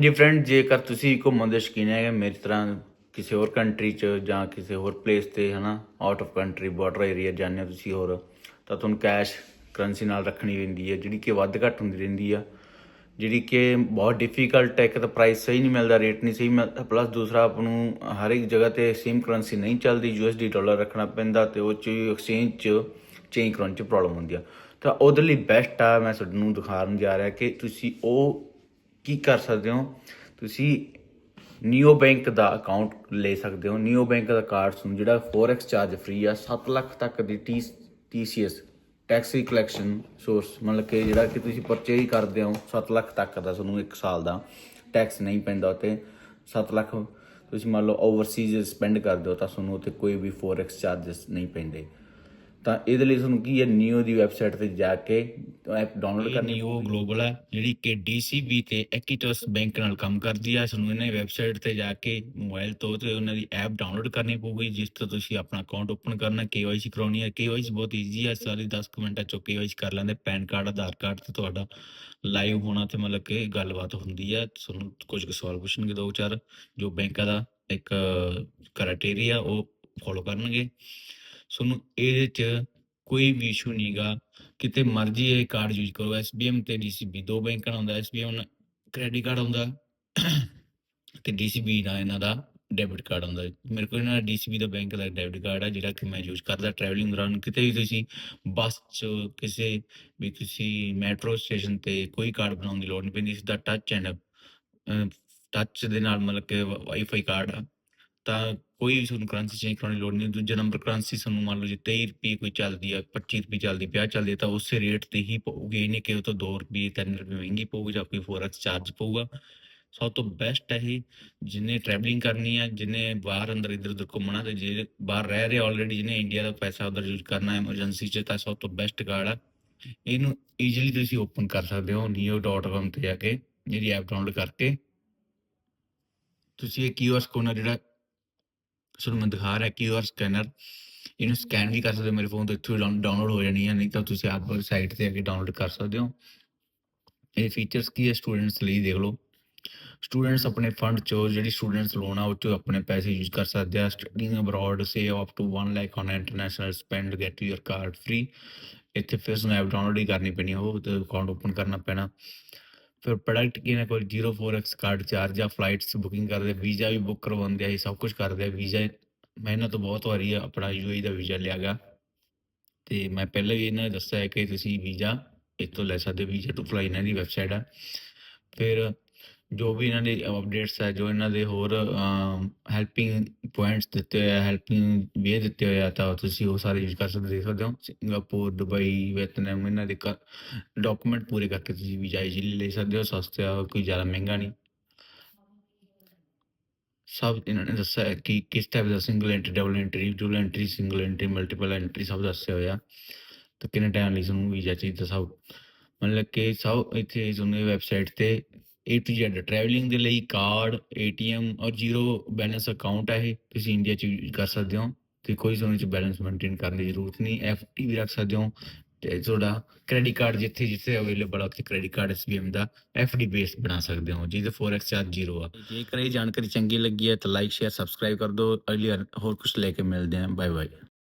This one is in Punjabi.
ਜੀ ਫਰੈਂਡ ਜੇਕਰ ਤੁਸੀਂ ਘੁੰਮਣ ਦੇ ਸ਼ੌਕੀਨ ਹੈਗੇ, ਮੇਰੀ ਤਰ੍ਹਾਂ ਕਿਸੇ ਹੋਰ ਕੰਟਰੀ 'ਚ ਜਾਂ ਕਿਸੇ ਹੋਰ ਪਲੇਸ ਤੇ, ਹਨਾ out of country border area ਜਾਂਦੇ ਹੋ ਤੁਸੀਂ ਹੋਰ, ਤਾਂ ਤੁਹਾਨੂੰ ਕੈਸ਼ ਕਰੰਸੀ ਨਾਲ ਰੱਖਣੀ ਪੈਂਦੀ ਹੈ, ਜਿਹੜੀ ਕਿ ਵੱਧ ਘੱਟ ਹੁੰਦੀ ਰਹਿੰਦੀ ਆ। ਜਿਹੜੀ ਕਿ ਬਹੁਤ ਡਿਫਿਕਲਟ ਹੈ, ਇੱਕ ਤਾਂ ਪ੍ਰਾਈਸ ਸਹੀ ਨਹੀਂ ਮਿਲਦਾ ਰੇਟ ਨਹੀਂ ਸਹੀ ਮਿਲਦਾ ਪਲੱਸ ਦੂਸਰਾ ਆਪ ਨੂੰ ਹਰ ਇੱਕ ਜਗ੍ਹਾ ਤੇ ਸੇਮ ਕਰੰਸੀ ਨਹੀਂ ਚੱਲਦੀ ਯੂਐਸਡੀ ਡਾਲਰ ਰੱਖਣਾ ਪੈਂਦਾ ਤੇ ਉਹ ਚ ਐਕਸਚੇਂਜ ਚ ਚੇਂਜ ਕਰਾਉਣ ਚ ਪ੍ਰੋਬਲਮ ਹੁੰਦੀ ਆ। ਤਾਂ ਉਹਦੇ ਲਈ ਬੈਸਟ ਆ, ਮੈਂ ਤੁਹਾਨੂੰ ਦਿਖਾਉਣ ਜਾ ਰਿਹਾ ਕਿ ਤੁਸੀਂ ਉਹ ਕੀ ਕਰ ਸਕਦੇ ਹੋ? ਤੁਸੀਂ ਨਿਓ ਬੈਂਕ ਦਾ ਅਕਾਊਂਟ ਲੈ ਸਕਦੇ ਹੋ। ਨਿਓ ਬੈਂਕ ਦਾ ਕਾਰਡ ਤੁਹਾਨੂੰ ਜਿਹੜਾ ਫੋਰੈਕਸ ਚਾਰਜ ਫ੍ਰੀ ਆ 7 ਲੱਖ ਤੱਕ ਦੀ TCS ਟੈਕਸ ਕਲੈਕਸ਼ਨ ਸੋਰਸ ਮਤਲਬ ਕਿ ਜਿਹੜਾ ਕਿ ਤੁਸੀਂ ਪਰਚੇਜ ਕਰਦੇ ਹੋ 7 ਲੱਖ ਤੱਕ ਦਾ ਤੁਹਾਨੂੰ 1 ਸਾਲ ਦਾ ਟੈਕਸ ਨਹੀਂ ਪੈਂਦਾ ਉੱਤੇ 7 ਲੱਖ ਤੁਸੀਂ ਮੰਨ ਲਓ ਓਵਰਸੀਜ਼ ਸਪੈਂਡ ਕਰਦੇ ਹੋ ਤਾਂ ਤੁਹਾਨੂੰ ਉੱਤੇ ਕੋਈ ਵੀ ਫੋਰੈਕਸ ਚਾਰजेस ਨਹੀਂ ਪੈਂਦੇ। ਤਾਂ ਇਹਦੇ ਲਈ ਤੁਹਾਨੂੰ ਕੀ ਹੈ? ਨਿਓ ਦੀ ਵੈਬਸਾਈਟ ਤੇ ਜਾ ਕੇ ਐਪ ਡਾਊਨਲੋਡ ਕਰਨੀ ਨਿਓ ਗਲੋਬਲ ਹੈ ਜਿਹੜੀ ਕਿ DCB ਤੇ ਐਕੀਟਸ ਬੈਂਕ ਨਾਲ ਕੰਮ ਕਰਦੀ ਹੈ ਤੁਹਾਨੂੰ ਇਹਨਾਂ ਵੈਬਸਾਈਟ ਤੇ ਜਾ ਕੇ ਮੋਬਾਈਲ ਤੋਂ ਤੇ ਉਹਨਾਂ ਦੀ ਐਪ ਡਾਊਨਲੋਡ ਕਰਨੀ ਪਊਗੀ ਜਿਸ ਤੋਂ ਤੁਸੀਂ ਆਪਣਾ ਅਕਾਊਂਟ ਓਪਨ ਕਰਨਾ KYC ਕਰਾਉਣੀ ਹੈ। KYC ਬਹੁਤ ਈਜ਼ੀ ਹੈ ਸਾਰੇ 10 ਕੁ ਮਿੰਟਾਂ ਚੋਂ KYC ਕਰ ਲੈਂਦੇ। ਪੈਨ ਕਾਰਡ ਆਧਾਰ ਕਾਰਡ ਤੇ ਤੁਹਾਡਾ ਲਾਈਵ ਹੋਣਾ ਤੇ ਮਤਲਬ ਕਿ ਗੱਲਬਾਤ ਹੁੰਦੀ ਹੈ ਤੁਹਾਨੂੰ ਕੁਝ ਕੁ ਸਵਾਲ ਪੁੱਛਣਗੇ ਦੋ ਚਾਰ ਜੋ ਬੈਂਕਾਂ ਦਾ ਇੱਕ ਕ੍ਰਾਈਟੇਰੀਆ ਉਹ ਫੋਲੋ ਕਰਨਗੇ। ਤੁਹਾਨੂੰ ਇਹਦੇ ਚ ਕੋਈ ਵੀ ਇਸ਼ੂ ਨਹੀਂਗਾ ਕਿਤੇ ਮਰਜ਼ੀ ਇਹ ਕਾਰਡ ਯੂਜ਼ ਕਰੋ। SBM ਤੇ DCB ਦੋ ਬੈਂਕਾਂ ਦਾ ਹੁੰਦਾ। SBM ਨਾਲ ਕ੍ਰੈਡਿਟ ਕਾਰਡ ਹੁੰਦਾ। ਤੇ DCB ਦਾ ਇਹਨਾਂ ਦਾ ਡੈਬਿਟ ਕਾਰਡ ਹੁੰਦਾ। ਮੇਰੇ ਕੋਲ ਇਹਨਾਂ ਦਾ DCB ਦਾ ਬੈਂਕ ਦਾ ਡੈਬਿਟ ਕਾਰਡ ਹੈ ਜਿਹੜਾ ਕਿ ਮੈਂ ਯੂਜ਼ ਕਰਦਾ ਟਰੈਵਲਿੰਗ ਦੌਰਾਨ। ਕਿਤੇ ਵੀ ਤੁਸੀਂ ਬੱਸ 'ਚ ਕਿਸੇ ਵੀ ਤੁਸੀਂ ਮੈਟਰੋ ਸਟੇਸ਼ਨ ਤੇ ਕੋਈ ਕਾਰਡ ਬਣਾਉਣ ਦੀ ਲੋੜ ਨਹੀਂ ਪੈਂਦੀ। ਸਿੱਧਾ ਟੱਚ ਐਂਡ ਟੱਚ ਦੇ ਨਾਲ ਮਤਲਬ ਕਿ ਵਾਈਫਾਈ ਕਾਰਡ ਆ। ਤਾਂ ਕੋਈ ਵੀ ਤੁਹਾਨੂੰ ਕਰੰਸੀ ਚੇਂਜ ਕਰਾਉਣ ਦੀ ਲੋੜ ਨਹੀਂ, ਦੂਜਾ ਨੰਬਰ ਕਰੰਸੀ ਤੁਹਾਨੂੰ ਮੰਨ ਲਓ ਜੀ 23 ਰੁਪਏ ਕੋਈ ਚੱਲਦੀ ਆ 25 ਰੁਪਏ ਚੱਲਦੀ 50 ਚੱਲਦੀ ਆ, ਤਾਂ ਉਸੇ ਰੇਟ ਤੇ ਹੀ ਪਊਗੀ, ਇਹ ਨਹੀਂ ਕਿ ਉਹ ਤੋਂ 2 ਰੁਪਏ 3 ਰੁਪਏ ਮਹਿੰਗੀ ਪਊਗੀ ਜਾਂ ਕੋਈ ਫੋਰੈਕਸ ਚਾਰਜ ਪਊਗਾ। ਸਭ ਤੋਂ ਬੈਸਟ ਹੈ ਇਹ ਜਿਹਨੇ ਟਰੈਵਲਿੰਗ ਕਰਨੀ ਹੈ ਜਿਹਨੇ ਬਾਹਰ ਅੰਦਰ ਇੱਧਰ ਉੱਧਰ ਘੁੰਮਣਾ ਤੇ ਜੇ ਬਾਹਰ ਰਹਿ ਰਹੇ ਆਲਰੇਡੀ ਜਿਹਨੇ ਇੰਡੀਆ ਦਾ ਪੈਸਾ ਉਧਰ ਯੂਜ਼ ਕਰਨਾ ਹੈ ਐਮਰਜੈਂਸੀ 'ਚ, ਤਾਂ ਸਭ ਤੋਂ ਬੈਸਟ ਕਾਰਡ ਆ। ਇਹਨੂੰ ਈਜ਼ੀਲੀ ਤੁਸੀਂ ਓਪਨ ਕਰ ਸਕਦੇ ਹੋ neo.com ਤੇ ਜਾ ਕੇ ਜਿਹੜੀ ਐਪ ਡਾਊਨਲੋਡ ਕਰਕੇ। ਤੁਸੀਂ ਇਹ ਕਿਊਆਰ ਕੋਡ ਜਿਹੜਾ ਤੁਹਾਨੂੰ ਮੈਂ ਦਿਖਾ ਰਿਹਾ ਕਿਊਆਰ ਸਕੈਨਰ ਇਹਨੂੰ ਸਕੈਨ ਵੀ ਕਰ ਸਕਦੇ ਹੋ ਮੇਰੇ ਫੋਨ ਤੋਂ, ਇੱਥੋਂ ਡਾਊਨਲੋਡ ਹੋ ਜਾਣੀ ਹੈ ਨਹੀਂ ਤਾਂ ਤੁਸੀਂ ਆਪ ਸਾਈਟ ਤੇ ਆ ਕੇ ਡਾਊਨਲੋਡ ਕਰ ਸਕਦੇ ਹੋ। ਇਹ ਫੀਚਰਸ ਕੀ ਹੈ ਸਟੂਡੈਂਟਸ ਲਈ ਦੇਖ ਲਓ। ਸਟੂਡੈਂਟਸ ਆਪਣੇ ਫੰਡ ਚੋਂ ਜਿਹੜੀ ਸਟੂਡੈਂਟਸ ਲੋਨ ਆ, ਉਹ ਚੋਂ ਆਪਣੇ ਪੈਸੇ ਯੂਜ਼ ਕਰ ਸਕਦੇ ਆ। Studying abroad save up to 1 lakh on international spend get your card free ਇੱਥੇ ਫਿਰ ਤੁਹਾਨੂੰ ਐਪ ਡਾਊਨਲੋਡ ਹੀ ਕਰਨੀ ਪੈਣੀ ਉਹ ਤੇ ਅਕਾਊਂਟ ਓਪਨ ਕਰਨਾ ਪੈਣਾ। ਫਿਰ ਪ੍ਰੋਡਕਟ ਕੀ ਨਾ ਕੋਈ 04x ਕਾਰਡ ਚਾਰਜ ਆ ਫਲਾਈਟਸ ਬੁਕਿੰਗ ਕਰਦੇ ਵੀਜ਼ਾ ਵੀ ਬੁੱਕ ਕਰਵਾਉਂਦੇ ਆ, ਇਹ ਸਭ ਕੁਝ ਕਰਦੇ ਆ। ਵੀਜ਼ਾ ਮੈਂ ਇਹਨਾਂ ਤੋਂ ਬਹੁਤ ਵਾਰੀ ਆਪਣਾ ਯੂਏਈ ਦਾ ਵੀਜ਼ਾ ਲਿਆ ਗਿਆ ਤੇ ਮੈਂ ਪਹਿਲਾਂ ਵੀ ਇਹਨਾਂ ਨੇ ਦੱਸਿਆ ਹੈ ਕਿ ਤੁਸੀਂ ਵੀਜ਼ਾ ਇੱਥੋਂ ਲੈ ਸਕਦੇ ਵੀਜ਼ਾ ਟੂ ਫਲਾਈ ਇਹਨਾਂ ਦੀ ਵੈਬਸਾਈਟ ਆ। ਫਿਰ ਜੋ ਵੀ ਇਹਨਾਂ ਦੇ ਅਪਡੇਟਸ ਹੈ ਜੋ ਇਹਨਾਂ ਦੇ ਹੋਰ ਹੈਲਪਿੰਗ ਪੁਆਇੰਟਸ ਦਿੱਤੇ ਹੋਏ ਆ ਹੈਲਪਿੰਗ ਵੇ ਦਿੱਤੇ ਹੋਏ ਆ, ਤਾਂ ਤੁਸੀਂ ਉਹ ਸਾਰੇ ਯੂਜ਼ ਕਰ ਸਕਦੇ ਦੇਖ ਸਕਦੇ ਹੋ ਸਿੰਗਾਪੁਰ, ਦੁਬਈ ਵੀਅਤਨਾਮ ਇਹਨਾਂ ਦੇ ਡਾਕੂਮੈਂਟ ਪੂਰੇ ਕਰਕੇ ਤੁਸੀਂ ਵੀਜ਼ਾ ਈਜ਼ੀਲੀ ਲੈ ਸਕਦੇ ਹੋ, ਸਸਤਾ ਕੋਈ ਜ਼ਿਆਦਾ ਮਹਿੰਗਾ ਨਹੀਂ। ਸਭ ਇਹਨਾਂ ਨੇ ਦੱਸਿਆ ਕਿ ਕਿਸ ਟਾਈਪ ਦਾ single entry double entry double entry single entry multiple entry ਸਭ ਦੱਸਿਆ ਹੋਇਆ ਤਾਂ ਕਿੰਨੇ ਟਾਈਮ ਲਈ ਤੁਹਾਨੂੰ ਵੀਜ਼ਾ ਚਾਹੀਦਾ ਸਭ? ਮਤਲਬ ਕਿ ਸਭ ਇੱਥੇ ਤੁਹਾਨੂੰ ਵੈਬਸਾਈਟ ਤੇ A to Z ਟਰੈਵਲਿੰਗ ਦੇ ਲਈ ਕਾਰਡ ATM ਔਰ ਜ਼ੀਰੋ ਬੈਲੈਂਸ ਅਕਾਊਂਟ ਹੈ ਇਹ, ਤੁਸੀਂ ਇੰਡੀਆ ਚ ਯੂਜ ਕਰ ਸਕਦੇ ਹੋ ਤੇ ਕੋਈ ਤੁਹਾਨੂੰ ਚ ਬੈਲੈਂਸ ਮੇਨਟੇਨ ਕਰਨ ਦੀ ਜ਼ਰੂਰਤ ਨਹੀਂ FD ਵੀ ਰੱਖ ਸਕਦੇ ਹੋ ਤੇ ਤੁਹਾਡਾ ਕ੍ਰੈਡਿਟ ਕਾਰਡ ਜਿੱਥੇ ਜਿੱਥੇ ਅਵੇਲੇਬਲ ਆ, ਉੱਥੇ ਕ੍ਰੈਡਿਟ ਕਾਰਡ SBM ਦਾ FD ਬੇਸ ਬਣਾ ਸਕਦੇ ਹੋ, ਜਿਹਦੇ ਫੋਰੈਕਸ ਚਾਰਜ ਜ਼ੀਰੋ ਆ। ਜੇਕਰ ਇਹ ਜਾਣਕਾਰੀ ਚੰਗੀ ਲੱਗੀ ਹੈ ਤਾਂ ਲਾਈਕ ਸ਼ੇਅਰ ਸਬਸਕ੍ਰਾਈਬ ਕਰ ਦਿਓ, ਅਗਲੀ ਹੋਰ ਕੁਝ ਲੈ ਕੇ ਮਿਲਦੇ ਹਾਂ ਬਾਏ ਬਾਏ